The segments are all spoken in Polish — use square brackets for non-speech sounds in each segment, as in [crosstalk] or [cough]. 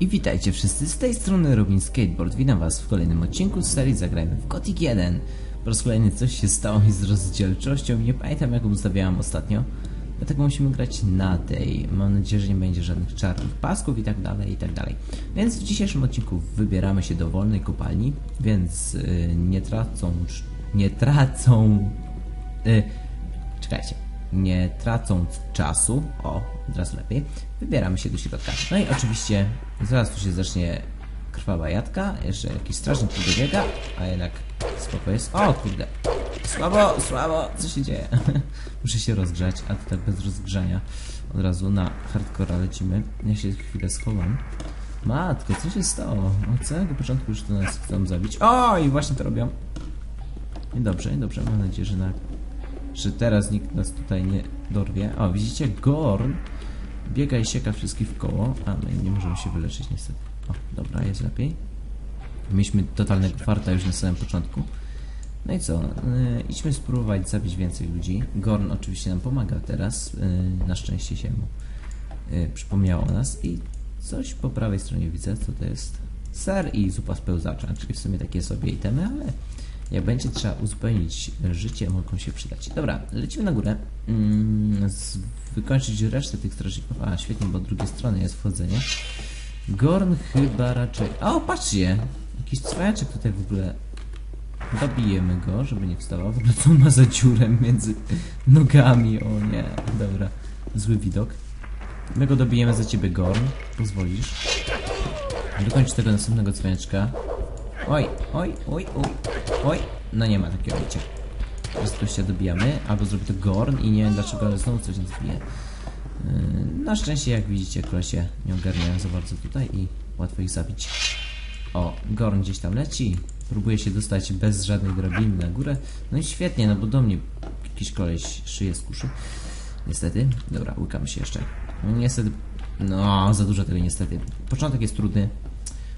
I witajcie wszyscy, z tej strony Robin Skateboard. Witam was w kolejnym odcinku z serii Zagrajmy w Gothic 1. Po raz kolejny coś się stało mi z rozdzielczością, nie pamiętam jak ustawiałam ostatnio. Dlatego musimy grać na tej. Mam nadzieję, że nie będzie żadnych czarnych pasków i tak dalej, i tak dalej. Więc w dzisiejszym odcinku wybieramy się do wolnej kopalni, więc yy, nie tracą... nie tracą... Yy, czekajcie nie tracąc czasu, o, teraz lepiej, wybieramy się do środka. No i oczywiście zaraz tu się zacznie krwawa jadka, jeszcze jakiś strażnik tu dobiega, a jednak spoko jest. O kurde, słabo, słabo, co się dzieje? [laughs] Muszę się rozgrzać, a to tak bez rozgrzania od razu na hardcora lecimy. Ja się chwilę schowam. Matko, co się stało? Od samego początku już to nas chcą zabić. O, i właśnie to robią. Niedobrze, niedobrze, mam nadzieję, że na że teraz nikt nas tutaj nie dorwie. O, widzicie, Gorn biega i sieka wszystkich w koło, a my nie możemy się wyleczyć niestety. O, dobra, jest lepiej. Mieliśmy totalnego farta już na samym początku. No i co, yy, idźmy spróbować zabić więcej ludzi. Gorn oczywiście nam pomaga teraz, yy, na szczęście się mu yy, przypomniało o nas i coś po prawej stronie widzę, co to jest? Ser i zupa z pełzacza, czyli w sumie takie sobie itemy, ale jak będzie trzeba uzupełnić życie, mogą się przydać. Dobra, lecimy na górę. Mm, wykończyć resztę tych strażników. A, świetnie, bo od drugiej strony jest wchodzenie. Gorn chyba raczej... O, patrzcie! Jakiś cwajaczek tutaj w ogóle... Dobijemy go, żeby nie wstawał. W ogóle on ma za dziurę między nogami? O nie, dobra. Zły widok. My go dobijemy za ciebie, Gorn. Pozwolisz. Dokończ tego następnego cwaniaczka. Oj, oj, oj, oj, oj. No nie ma takiego bicia. Teraz tu się dobijamy, albo zrobi to Gorn i nie wiem dlaczego, ale znowu coś nas bije. Yy, na szczęście, jak widzicie, krosie nie ogarniają za bardzo tutaj i łatwo ich zabić. O, Gorn gdzieś tam leci. Próbuje się dostać bez żadnej drabiny na górę. No i świetnie, no bo do mnie jakiś koleś szyje z kuszy. Niestety. Dobra, łykamy się jeszcze. Niestety, no za dużo tego niestety. Początek jest trudny,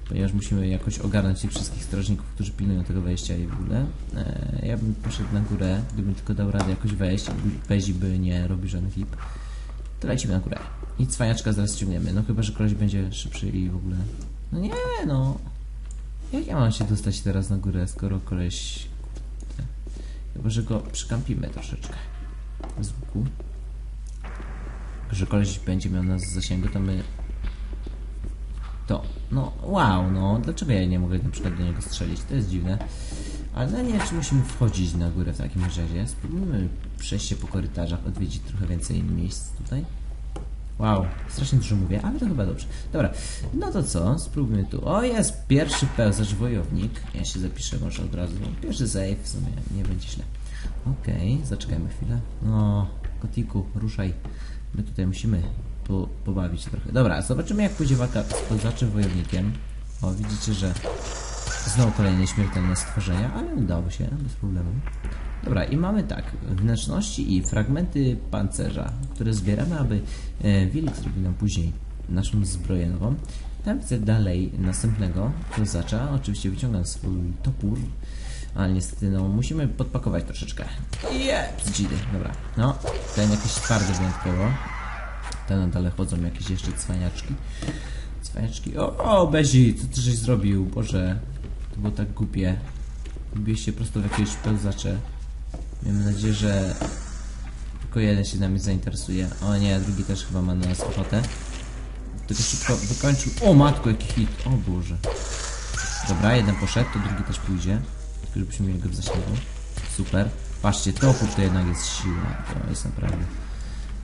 ponieważ musimy jakoś ogarnąć tych wszystkich strażników, którzy pilnują tego wejścia i w ogóle. E, ja bym poszedł na górę, gdybym tylko dał radę jakoś wejść, Bezi by nie robi żadnych hip, to lecimy na górę. I cwaniaczka zaraz ściągniemy, no chyba, że koleś będzie szybszy i w ogóle... No nie, no... Jak ja mam się dostać teraz na górę, skoro koleś... Chyba, że go przykampimy troszeczkę. Z łuku. Że koleś będzie miał nas z zasięgu, to my to, no wow, no dlaczego ja nie mogę na przykład do niego strzelić? To jest dziwne. Ale nie wiem, czy musimy wchodzić na górę w takim razie. Spróbujmy przejść się po korytarzach, odwiedzić trochę więcej miejsc tutaj. Wow, strasznie dużo mówię, ale to chyba dobrze. Dobra, no to co? Spróbujmy tu. O, jest pierwszy pełzacz wojownik. Ja się zapiszę może od razu. Pierwszy save, w sumie nie będzie źle. Okej, okay, zaczekajmy chwilę. No, kotiku, ruszaj. My tutaj musimy po, pobawić trochę. Dobra, zobaczymy jak pójdzie walka z kozaczym wojownikiem. O, widzicie, że znowu kolejne śmiertelne stworzenia, ale udało się bez problemu. Dobra, i mamy tak, wnętrzności i fragmenty pancerza, które zbieramy, aby e, Wilk zrobił nam później naszą zbroję nową. Tam widzę dalej następnego kozacza, oczywiście wyciągam swój topór, ale niestety no musimy podpakować troszeczkę. Yeah, dzidy, dobra. No, ten jakiś twardy wyjątkowo. Ten dalej chodzą jakieś jeszcze cwaniaczki. Cwaniaczki. O, o Bezi, co ty żeś zrobił? Boże, to było tak głupie. Wbiłeś się prosto w jakieś pełzacze. Miejmy nadzieję, że tylko jeden się nami zainteresuje. O nie, drugi też chyba ma na nas ochotę. Tylko szybko wykończył. O matko, jaki hit. O Boże. Dobra, jeden poszedł, to drugi też pójdzie. Tylko żebyśmy mieli go w zasięgu. Super. Patrzcie, to jednak jest siła. To jest naprawdę...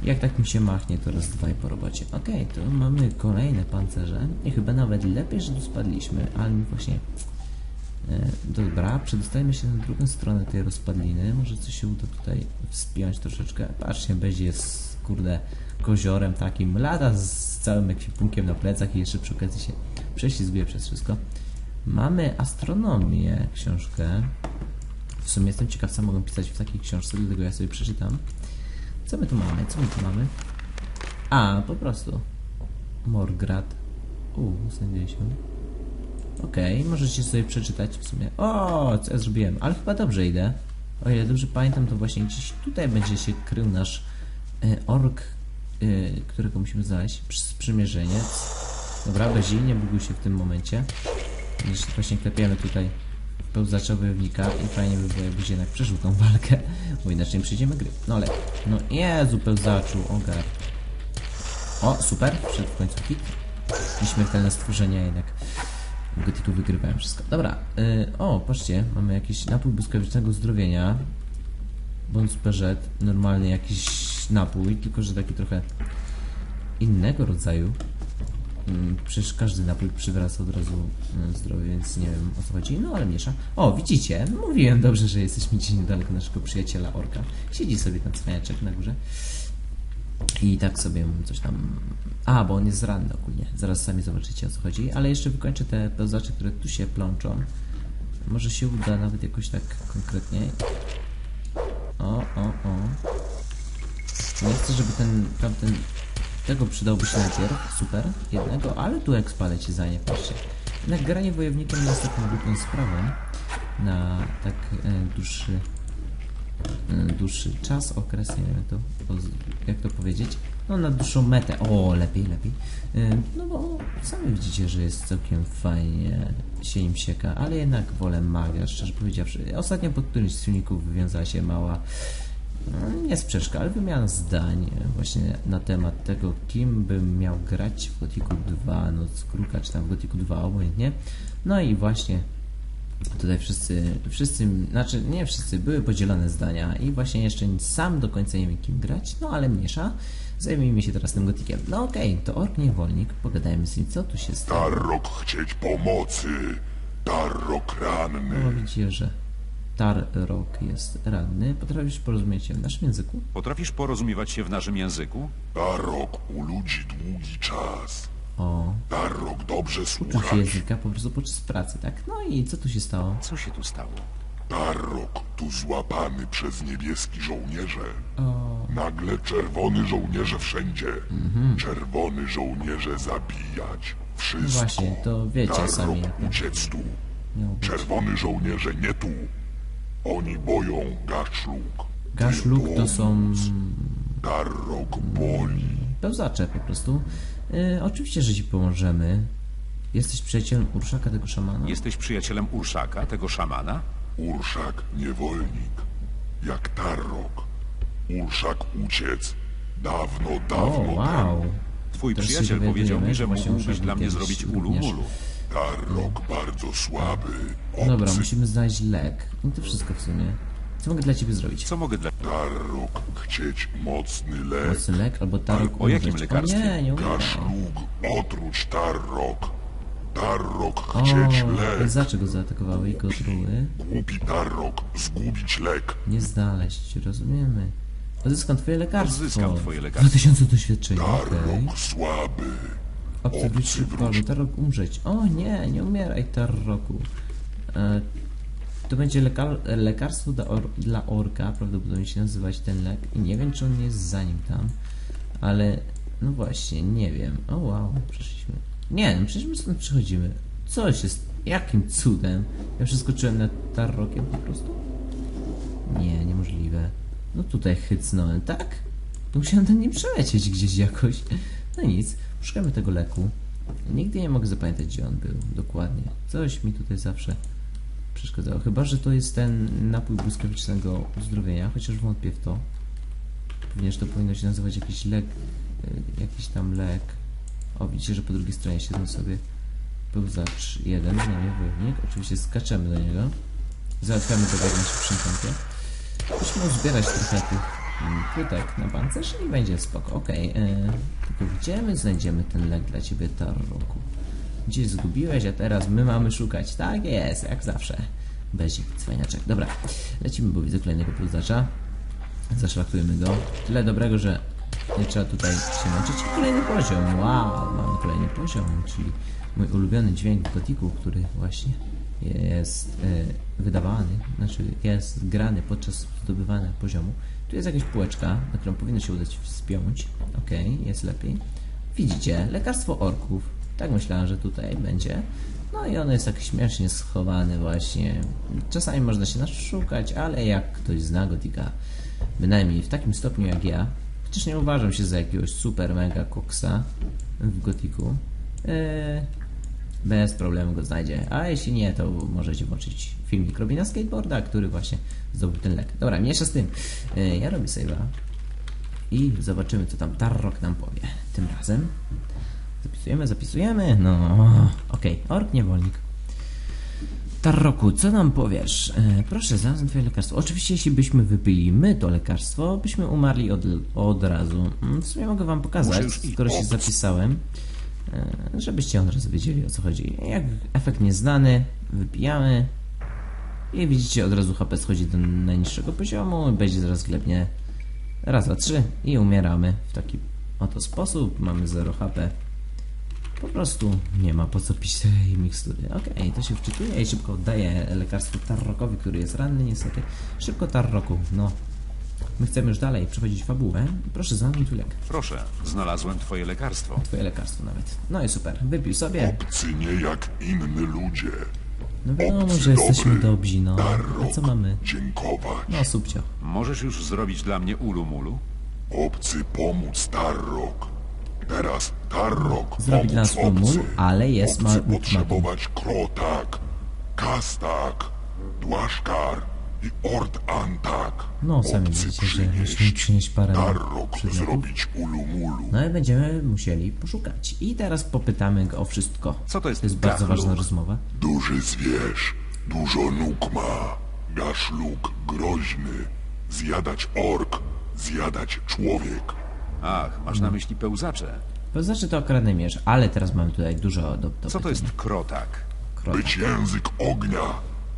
Jak tak mi się machnie, to raz, dwa i po robocie. Okej, okay, to mamy kolejne pancerze. I chyba nawet lepiej, że tu spadliśmy, ale właśnie... E, dobra, przedostajemy się na drugą stronę tej rozpadliny. Może coś się uda tutaj wspiąć troszeczkę. Patrzcie, będzie jest, kurde, koziorem takim. Lada z całym ekwipunkiem na plecach i jeszcze przy okazji się prześlizguje przez wszystko. Mamy astronomię, książkę. W sumie jestem ciekaw, co mogą pisać w takiej książce, dlatego ja sobie przeczytam. Co my tu mamy? Co my tu mamy? A, po prostu. Morgrad. Uuu, się. Okej, okay, możecie sobie przeczytać w sumie. O, co ja zrobiłem? Ale chyba dobrze idę. O ile dobrze pamiętam, to właśnie gdzieś tutaj będzie się krył nasz e, ork, e, którego musimy znaleźć. Sprzymierzeniec. Dobra, Bezi, nie buguj się w tym momencie. Właśnie klepiemy tutaj pełzacza wojownika i fajnie by było, jakbyś jednak przeżył tą walkę, bo inaczej nie przejdziemy gry. No ale, no Jezu, pełzaczu, ogar. O, super, wszedł w końcu hit. Nieśmiertelne stworzenia jednak w Gotiku wygrywają wszystko. Dobra, y, o, patrzcie, mamy jakiś napój błyskawicznego zdrowienia. Bądź perzet, normalny jakiś napój, tylko że taki trochę innego rodzaju. Mm, Przecież każdy napój przywraca od razu mm, zdrowie, więc nie wiem o co chodzi. No ale miesza. O, widzicie? Mówiłem dobrze, że jesteśmy gdzieś niedaleko naszego przyjaciela Orka. Siedzi sobie ten cwaniaczek na górze. I tak sobie coś tam... A, bo on jest ranny ogólnie. Zaraz sami zobaczycie o co chodzi. Ale jeszcze wykończę te pełzacze, które tu się plączą. Może się uda nawet jakoś tak konkretnie. O, o, o. Nie chcę, żeby ten tamten... Tego przydałby się najpierw, super, jednego, ale tu expa leci za nie, patrzcie. Jednak granie wojownikiem jest taką głupą sprawą na tak e, dłuższy, e, dłuższy czas, okres, nie wiem to, jak to powiedzieć. No na dłuższą metę, o lepiej, lepiej. E, no bo sami widzicie, że jest całkiem fajnie się im sieka, ale jednak wolę magia, szczerze powiedziawszy. Ostatnio pod którymś z filmików wywiązała się mała nie sprzeczka, ale wymiana zdań właśnie na temat tego, kim bym miał grać w Gotiku 2, Noc Kruka, czy tam w Gotiku 2, obojętnie. No i właśnie tutaj wszyscy, wszyscy, znaczy nie wszyscy, były podzielone zdania i właśnie jeszcze sam do końca nie wiem kim grać, no ale mniejsza. Zajmijmy się teraz tym Gotikiem. No okej, to Ork Niewolnik, pogadajmy z nim, co tu się stało. Tarrok chcieć pomocy. Tarrok ranny. No widzicie, że Tarrok jest ranny. Potrafisz porozumieć się w naszym języku? Potrafisz porozumiewać się w naszym języku? Tarrok u ludzi długi czas. O, Tarrok dobrze uczył się słuchać. języka po prostu podczas pracy, tak? No i co tu się stało? Co się tu stało? Tarrok tu złapany przez niebieski żołnierze. O, Nagle czerwony żołnierze wszędzie. Mhm. Czerwony żołnierze zabijać. Wszystko. No właśnie, to wiecie Tarrok sami, jak to uciec tu. być. Czerwony żołnierze nie tu. Oni boją Gaszluk. Gaszluk to są Tarrok boli. pełzacze po prostu. Y, oczywiście, że ci pomożemy. Jesteś przyjacielem Urszaka, tego szamana? Jesteś przyjacielem Urszaka, tego szamana? Urszak niewolnik. Jak Tarrok. Urszak uciec. Dawno, O, dawno wow. temu. Twój przyjaciel powiedział mi, że mógłbyś dla mnie zrobić ulu również- mulu. Tarrok bardzo słaby. Dobra, Obcy musimy znaleźć lek. I to wszystko w sumie. Co mogę dla ciebie zrobić? Co mogę dla... Tarrok chcieć mocny lek. Mocny lek albo tarok o jakim umrzeć. lekarstwie? O nie, nie. Gaszluk, otruć Tarrok. Tarrok O, chcieć lek. pełzacze go zaatakowały i go otruły. Głupi Tarrok, zgubić lek. Nie znaleźć, rozumiemy. Odzyskam twoje lekarstwo. Odzyskam twoje lekarstwo. 2000 doświadczenia, okej. Tarrok słaby. Wróć. albo Tarrok umrzeć. O nie, nie umieraj Tarroku. E, to będzie lekar lekarstwo dla, or dla orka, prawdopodobnie się nazywać ten lek. I nie wiem, czy on jest za nim tam, ale no właśnie, nie wiem. O wow, przeszliśmy. Nie, no przecież my stąd przychodzimy. Coś jest, jakim cudem? Ja przeskoczyłem nad Tarrokiem po prostu? Nie, niemożliwe. No tutaj hycnąłem, tak? Musiałem ten nim przelecieć gdzieś jakoś. No nic, szukamy tego leku. Nigdy nie mogę zapamiętać, gdzie on był dokładnie. Coś mi tutaj zawsze przeszkadzało. Chyba, że to jest ten napój błyskawicznego uzdrowienia, chociaż wątpię w to. Pewnie, to powinno się nazywać jakiś lek, y, jakiś tam lek. O, widzicie, że po drugiej stronie siedzą sobie pełzacz jeden, na mnie wojownik. Oczywiście skaczemy do niego. Załatwiamy go w jak najszybszym tempie. Musimy uzbierać trochę tych płytek na pancerz i będzie spoko. Okej, e, tylko gdzie my znajdziemy ten lek dla ciebie, Tarroku? Gdzieś zgubiłeś, a teraz my mamy szukać. Tak jest, jak zawsze. Bezik, cwaniaczek. Dobra, lecimy, bo widzę kolejnego pełzacza. Zaszlachtujemy go. Tyle dobrego, że nie trzeba tutaj się męczyć. Kolejny poziom. Wow, mamy kolejny poziom, czyli mój ulubiony dźwięk gotiku, który właśnie jest e, wydawany, znaczy jest grany podczas zdobywania poziomu. Tu jest jakaś półeczka, na którą powinno się udać wspiąć. Ok, jest lepiej. Widzicie, lekarstwo orków. Tak myślałem, że tutaj będzie. No i ono jest tak śmiesznie schowane właśnie. Czasami można się naszukać, ale jak ktoś zna Gotika, bynajmniej w takim stopniu jak ja, chociaż nie uważam się za jakiegoś super mega koksa w Gotiku, Yy, bez problemu go znajdzie. A jeśli nie, to możecie włączyć filmik Robina Skateboarda, który właśnie zdobył ten lek. Dobra, mniejsza z tym. Yy, ja robię save'a i zobaczymy, co tam Tarrok nam powie. Tym razem zapisujemy, zapisujemy. No, okej, ork niewolnik. Tarroku, co nam powiesz? E, proszę, znalazłem twoje lekarstwo. Oczywiście, jeśli byśmy wypili my to lekarstwo, byśmy umarli od, od razu. Mm, W sumie mogę wam pokazać, skoro się zapisałem, e, żebyście od razu wiedzieli o co chodzi. Jak efekt nieznany, wypijamy i widzicie, od razu HP schodzi do najniższego poziomu, będzie zaraz glebnie raz, dwa, trzy i umieramy w taki oto sposób. Mamy 0 HP. Po prostu nie ma po co pić tej mikstury. Okej, to się wczytuje i szybko oddaję lekarstwo Tarrokowi, który jest ranny niestety. Szybko Tarroku, no. My chcemy już dalej przechodzić fabułę. Proszę, zamknij tu lek. Proszę, znalazłem twoje lekarstwo. Twoje lekarstwo nawet. No i super. Wypił sobie. Obcy nie jak inni ludzie. No wiadomo, że jesteśmy dobrzy, no. A co mamy? Dziękować. No, subcio. Możesz już zrobić dla mnie ulu-mulu? Obcy pomóc Tarrok. Teraz Tarrok Zrobi dla pomóc nas pomór, ale jest ma Obcy ultimatum. potrzebować Krotak, Kastak, Dłaszkar. No, sami widzicie, że musimy przynieść. przynieść parę przedmiotów. zrobić ulumulu. No i będziemy musieli poszukać. I teraz popytamy go o wszystko. Co to jest To jest bardzo gachluk? ważna rozmowa. Duży zwierz, dużo nóg ma. Gaszluk groźny. Zjadać ork, zjadać człowiek. Ach, masz na myśli pełzacze. Znaczy to akurat mierz, ale teraz mamy tutaj dużo do, do Co to jest krotak? krota. Być język ognia,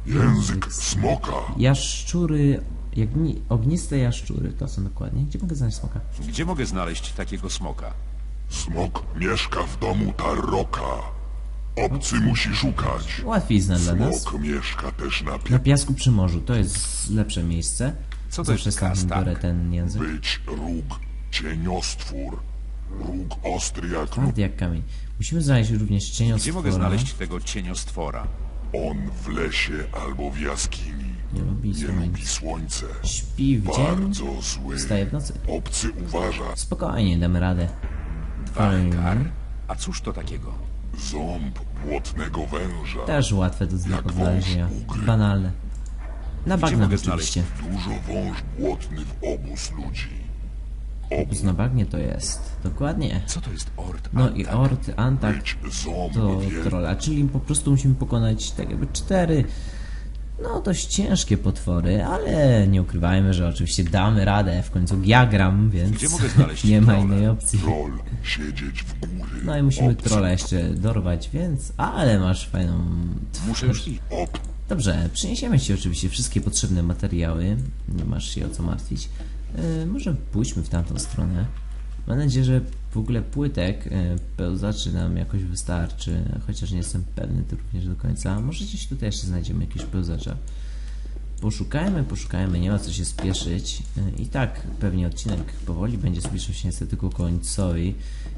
język smoka. Jaszczury, jak ni- ogniste jaszczury, to są dokładnie. Gdzie mogę znaleźć smoka? Gdzie mogę znaleźć takiego smoka? Smok mieszka w domu Tarroka. Obcy musi szukać. Łatwizna dla nas. Smok mieszka też na Na pie... piasku przy morzu, to jest lepsze miejsce. Co to Zawsze jest sam kastak? biorę ten język. Być róg, cieniostwór. Róg ostry jak Twardy jak kamień. Musimy znaleźć również cieniostwora. Gdzie mogę znaleźć tego cieniostwora? On w lesie albo w jaskini. Nie lubi Nie lubi słońce. Śpi w dzień, Bardzo zły. wstaje w nocy. Obcy uważa. Spokojnie, damy radę. Dwarkar? A cóż to takiego? Ząb błotnego węża. Też łatwe do zna- Jak odnalezienia. wąż ugry. Banalne. Na bagnach oczywiście. Dużo wąż błotny w obóz ludzi. Obóz na bagnie to jest. Dokładnie. Co to jest ord? No i? Ort, Antak to trolla, czyli po prostu musimy pokonać tak jakby cztery no dość ciężkie potwory, ale nie ukrywajmy, że oczywiście damy radę, w końcu ja gram, więc [laughs] nie ma innej opcji. Troll siedzieć w góry. No i musimy trolla jeszcze dorwać, więc ale masz fajną Muszę już. Dobrze, przyniesiemy Ci oczywiście wszystkie potrzebne materiały. Nie masz się o co martwić. Yy, może pójdźmy w tamtą stronę. Mam nadzieję, że w ogóle płytek yy, pełzaczy nam jakoś wystarczy, chociaż nie jestem pewny to również do końca. Może gdzieś tutaj jeszcze znajdziemy jakieś pełzacza. Poszukajmy, poszukajmy, nie ma co się spieszyć. Yy, I tak pewnie odcinek powoli będzie zbliżał się niestety ku końcowi.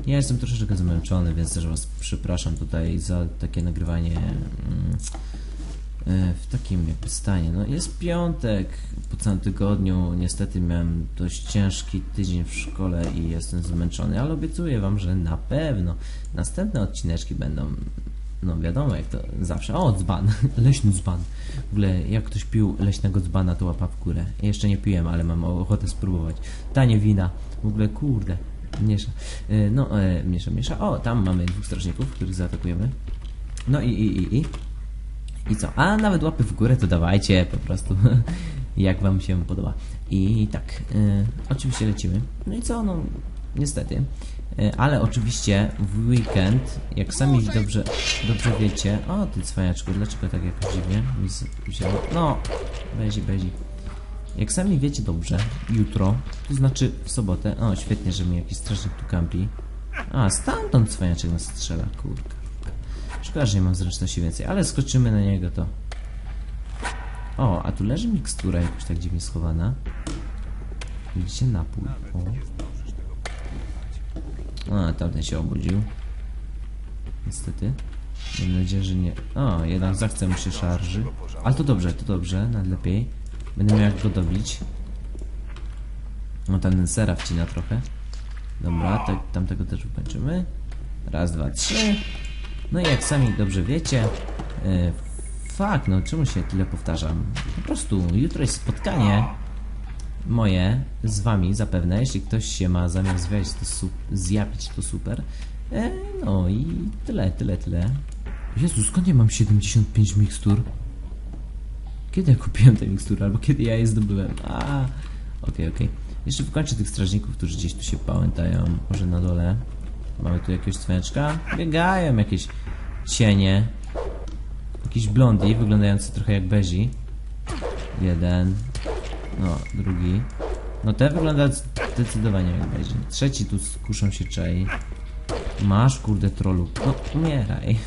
Ja jestem troszeczkę zmęczony, więc też Was przepraszam tutaj za takie nagrywanie. e, w takim jakby stanie. No jest piątek, po całym tygodniu niestety miałem dość ciężki tydzień w szkole i jestem zmęczony, ale obiecuję Wam, że na pewno następne odcineczki będą, no wiadomo jak to zawsze, o dzban, [laughs] leśny dzban. W ogóle jak ktoś pił leśnego dzbana to łapa w górę. Jeszcze nie piłem, ale mam ochotę spróbować. Tanie wina, w ogóle kurde, miesza. E, No, e, miesza, miesza. O, tam mamy dwóch strażników, których zaatakujemy. No i, i, i, i. I co? A nawet łapy w górę to dawajcie po prostu. [laughs] jak wam się podoba. I tak, y, oczywiście lecimy. No i co? No, niestety. Y, ale oczywiście w weekend, jak sami dobrze, dobrze wiecie. O, ty cwaniaczku, dlaczego tak jakoś dziwnie mi wzięło? No, bezi, bezi. Jak sami wiecie dobrze, jutro, to znaczy w sobotę. O, świetnie, że mi jakiś strażnik tu kampi. A, stamtąd cwaniaczek nas strzela, kurka. Szkoda, że nie mam zręczności więcej, ale skoczymy na niego to. O, a tu leży mikstura jakoś tak dziwnie schowana. Widzicie napój. O. A, tamten się obudził. Niestety. Mam nadzieję, że nie. O, jednak zachce mu się szarży. Ale to dobrze, to dobrze, nawet lepiej. Będę miał jak go dobić. No ten sera wcina trochę. Dobra, tak, tamtego też ukończymy. Raz, dwa, trzy. No i jak sami dobrze wiecie, fuck, no czemu się tyle powtarzam? Po prostu jutro jest spotkanie moje z wami zapewne, jeśli ktoś się ma zamiar zjawić, to, su- zjawić, to super. E, no i tyle, tyle, tyle. Jezu, skąd ja mam 75 mikstur? Kiedy ja kupiłem te mikstury, albo kiedy ja je zdobyłem? A, okej, okej. Jeszcze wykończę tych strażników, którzy gdzieś tu się pałętają. Może na dole. Mamy tu jakiegoś cwaniaczka? Biegają jakieś cienie. Jakiś blondi, wyglądający trochę jak Bezi. Jeden. No, drugi. No ten wygląda zdecydowanie jak Bezi. Trzeci tu kuszą się czai. Masz, kurde, trolu. No, umieraj. [laughs]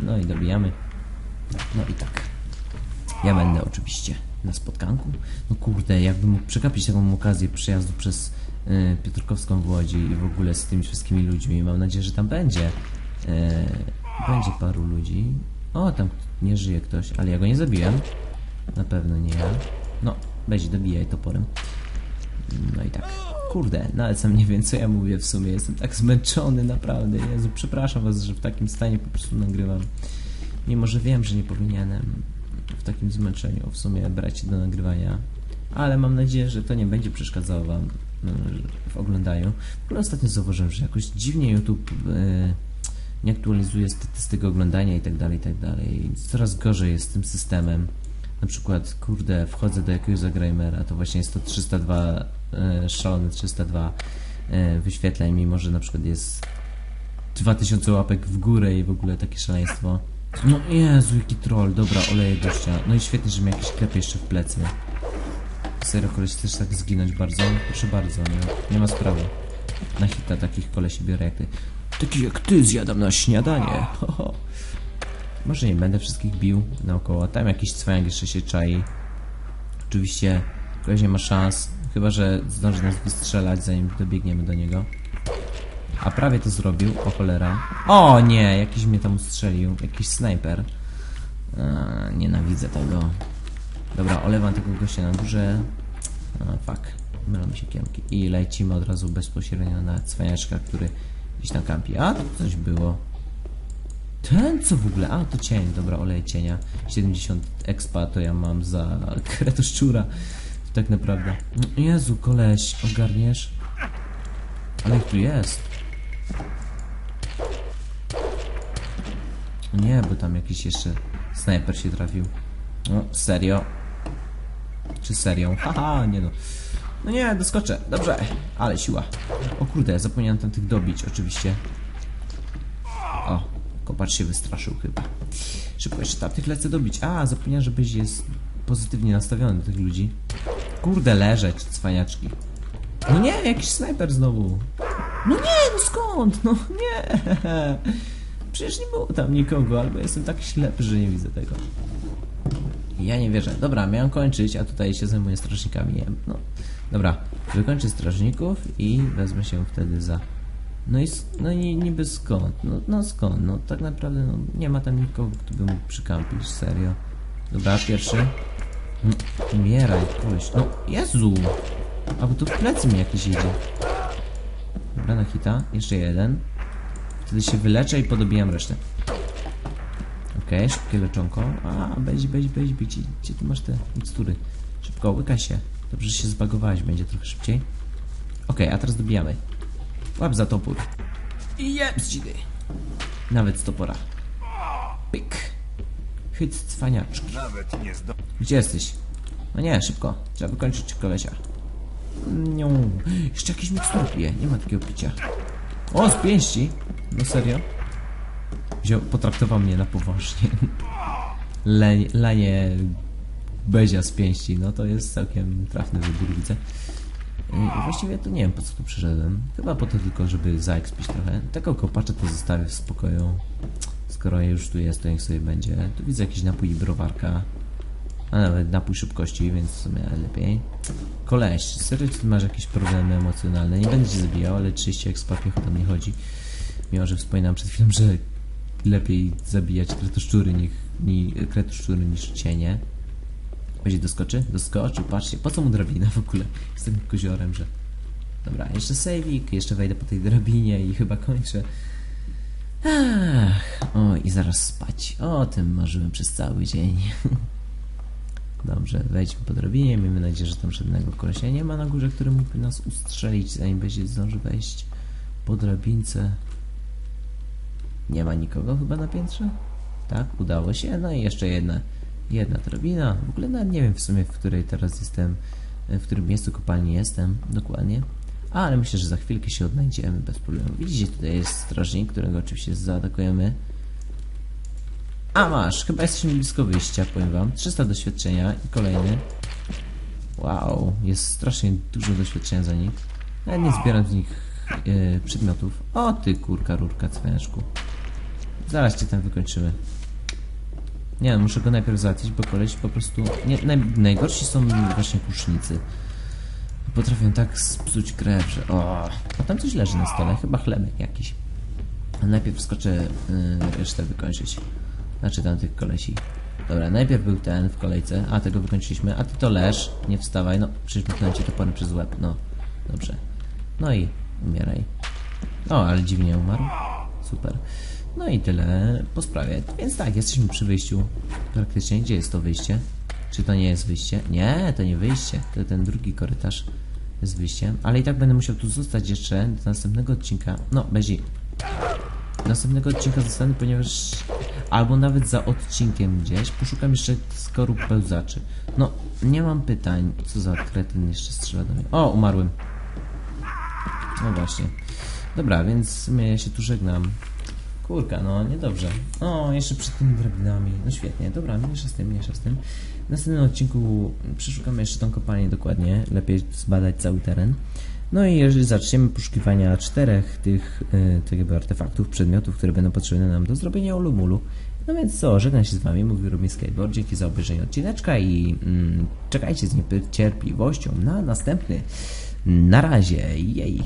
No i dobijamy. No i tak. Ja będę oczywiście na spotkanku. No kurde, jakbym mógł przegapić taką okazję przejazdu przez Piotrkowską w Łodzi i w ogóle z tymi wszystkimi ludźmi. Mam nadzieję, że tam będzie. Y, będzie paru ludzi. O, tam nie żyje ktoś, ale ja go nie zabiłem. Na pewno nie ja. No, będzie dobijaj toporem. No i tak. Kurde, nawet sam nie wiem co ja mówię w sumie. Jestem tak zmęczony, naprawdę. Jezu, przepraszam was, że w takim stanie po prostu nagrywam. Mimo, że wiem, że nie powinienem w takim zmęczeniu w sumie brać się do nagrywania. Ale mam nadzieję, że to nie będzie przeszkadzało wam w oglądaniu. W ogóle ostatnio zauważyłem, że jakoś dziwnie YouTube e, nie aktualizuje statystyk oglądania i tak dalej, tak dalej. Coraz gorzej jest z tym systemem. Na przykład, kurde, wchodzę do jakiegoś zagrajmera, to właśnie jest to 302, e, szalone 302 e, wyświetleń, mimo że na przykład jest 2000 łapek w górę i w ogóle takie szaleństwo. No Jezu, jaki troll, dobra, oleję gościa. No i świetnie, że mi jakiś klep jeszcze w plecy. Serio, koleś, chcesz tak zginąć bardzo? Proszę bardzo, nie, nie ma sprawy. Na hita takich kolesi biorę jak ty. Taki jak ty zjadam na śniadanie. Ho, ho. Może nie będę wszystkich bił naokoło. Tam jakiś cwaniak jeszcze się czai. Oczywiście koleś nie ma szans. Chyba, że zdąży nas wystrzelać zanim dobiegniemy do niego. A prawie to zrobił, o cholera. O nie, jakiś mnie tam ustrzelił. Jakiś snajper. Eee, nienawidzę tego. Dobra, olewam tego gościa na górze. A, fuck. Mylą mi się kiemki. I lecimy od razu bezpośrednio na cwaniaczka, który gdzieś tam kampi. A, coś było. Ten co w ogóle? A, to cień. Dobra, olej cienia. 70 expa to ja mam za kretoszczura. Tak naprawdę. No, Jezu, koleś, ogarniesz? Ale ich tu jest. Nie, bo tam jakiś jeszcze snajper się trafił. No, serio? Czy serią? Haha, nie no. No nie, doskoczę. Dobrze, ale siła. O kurde, zapomniałem tam tych dobić, oczywiście. O, kopacz się wystraszył chyba. Szybko jeszcze tam tych lecę dobić. A, zapomniałem, że byś jest pozytywnie nastawiony do tych ludzi. Kurde, leżeć, cwaniaczki. No nie, jakiś snajper znowu. No nie, no skąd? No nie. Przecież nie było tam nikogo, albo jestem tak ślepy, że nie widzę tego. Ja nie wierzę. Dobra, miałem kończyć, a tutaj się zajmuję strażnikami. No, dobra, wykończę strażników i wezmę się wtedy za... No i, no niby skąd? No, no skąd? No tak naprawdę no, nie ma tam nikogo, kto by mógł przykampić, serio. Dobra, pierwszy. No, umieraj, koleś. No, Jezu! A bo tu w plecy mi jakiś idzie. Dobra, na hita. Jeszcze jeden. Wtedy się wyleczę i podobijam resztę. Okej, szybkie leczonko. A, beź, beź, beź, beź. Gdzie, ty masz te mikstury? Szybko, łykaj się. Dobrze, że się zbagowałeś, będzie trochę szybciej. Okej, a teraz dobijamy. Łap za topór. I jeb z dzidy. Nawet z topora. Pyk. Hyc cwaniaczki. Nawet nie zdo... Gdzie jesteś? No nie, szybko. Trzeba wykończyć kolesia. Nią. Jeszcze jakiś mikstur pije. Nie ma takiego picia. O, z pięści. No serio? Wziął, potraktował mnie na poważnie. Le, lanie bezia z pięści. No to jest całkiem trafny wybór, widzę. Właściwie to nie wiem po co tu przyszedłem. Chyba po to tylko, żeby zaekspić trochę. Tego kopacza to zostawię w spokoju. Skoro już tu jest, to niech sobie będzie. Tu widzę jakiś napój i browarka. A nawet napój szybkości, więc w sumie lepiej. Koleś, serio ty masz jakieś problemy emocjonalne? Nie będę cię zabijał, ale 30 ekspat niech o to nie chodzi. Mimo, że wspominałem przed chwilą, że lepiej zabijać kretoszczury, niż, ni, kretoszczury niż cienie. Będzie doskoczy? Doskoczył, patrzcie. Po co mu drabina w ogóle? Jestem koziorem, że... Dobra, jeszcze saveik, jeszcze wejdę po tej drabinie i chyba kończę. Ach, o i zaraz spać. O tym marzyłem przez cały dzień. [laughs] Dobrze, wejdźmy po drabinie. Miejmy nadzieję, że tam żadnego kolesia nie ma na górze, który mógłby nas ustrzelić, zanim będzie zdąży wejść po drabince. Nie ma nikogo chyba na piętrze? Tak, udało się. No i jeszcze jedna, jedna drabina. W ogóle nawet nie wiem w sumie, w której teraz jestem, w którym miejscu kopalni jestem dokładnie. A, ale myślę, że za chwilkę się odnajdziemy bez problemu. Widzicie, tutaj jest strażnik, którego oczywiście zaatakujemy. A masz, chyba jesteśmy blisko wyjścia, powiem wam. 300 doświadczenia i kolejny. Wow, jest strasznie dużo doświadczenia za nich. Nawet nie zbieram z nich e, przedmiotów. O ty kurka, rurka, cwężku. Zaraz cię tam wykończymy. Nie no, muszę go najpierw załatwić, bo koleś po prostu... Nie, naj, najgorsi są właśnie kusznicy. Potrafią tak spsuć krew, że... O, a tam coś leży na stole, chyba chlebek jakiś. Najpierw skoczę y, resztę wykończyć. Znaczy tam tych kolesi. Dobra, najpierw był ten w kolejce, a tego wykończyliśmy, a ty to leż, nie wstawaj, no przecież miknąłem cię toporem przez łeb, no. Dobrze. No i umieraj. O, ale dziwnie umarł. Super. No i tyle po sprawie. Więc tak, jesteśmy przy wyjściu. Praktycznie. Gdzie jest to wyjście? Czy to nie jest wyjście? Nie, to nie wyjście. To ten drugi korytarz jest wyjściem. Ale i tak będę musiał tu zostać jeszcze do następnego odcinka. No, Bezi. Następnego odcinka zostanę, ponieważ... Albo nawet za odcinkiem gdzieś poszukam jeszcze skorup pełzaczy. No, nie mam pytań. Co za kretyn jeszcze strzela do mnie. O, umarłem. No właśnie. Dobra, więc ja się tu żegnam. Kurka, no niedobrze. O, jeszcze przed tymi drabinami. No świetnie, dobra, mniejsza z tym, mniejsza z tym. W następnym odcinku przeszukamy jeszcze tą kopalnię dokładnie. Lepiej zbadać cały teren. No i jeżeli zaczniemy poszukiwania czterech tych, y, tych jakby artefaktów, przedmiotów, które będą potrzebne nam do zrobienia Olumulu. No więc co, żegnam się z Wami, mówił Rubin Skateboard, dzięki za obejrzenie odcineczka i mm, czekajcie z niecierpliwością na następny. Na razie, jej.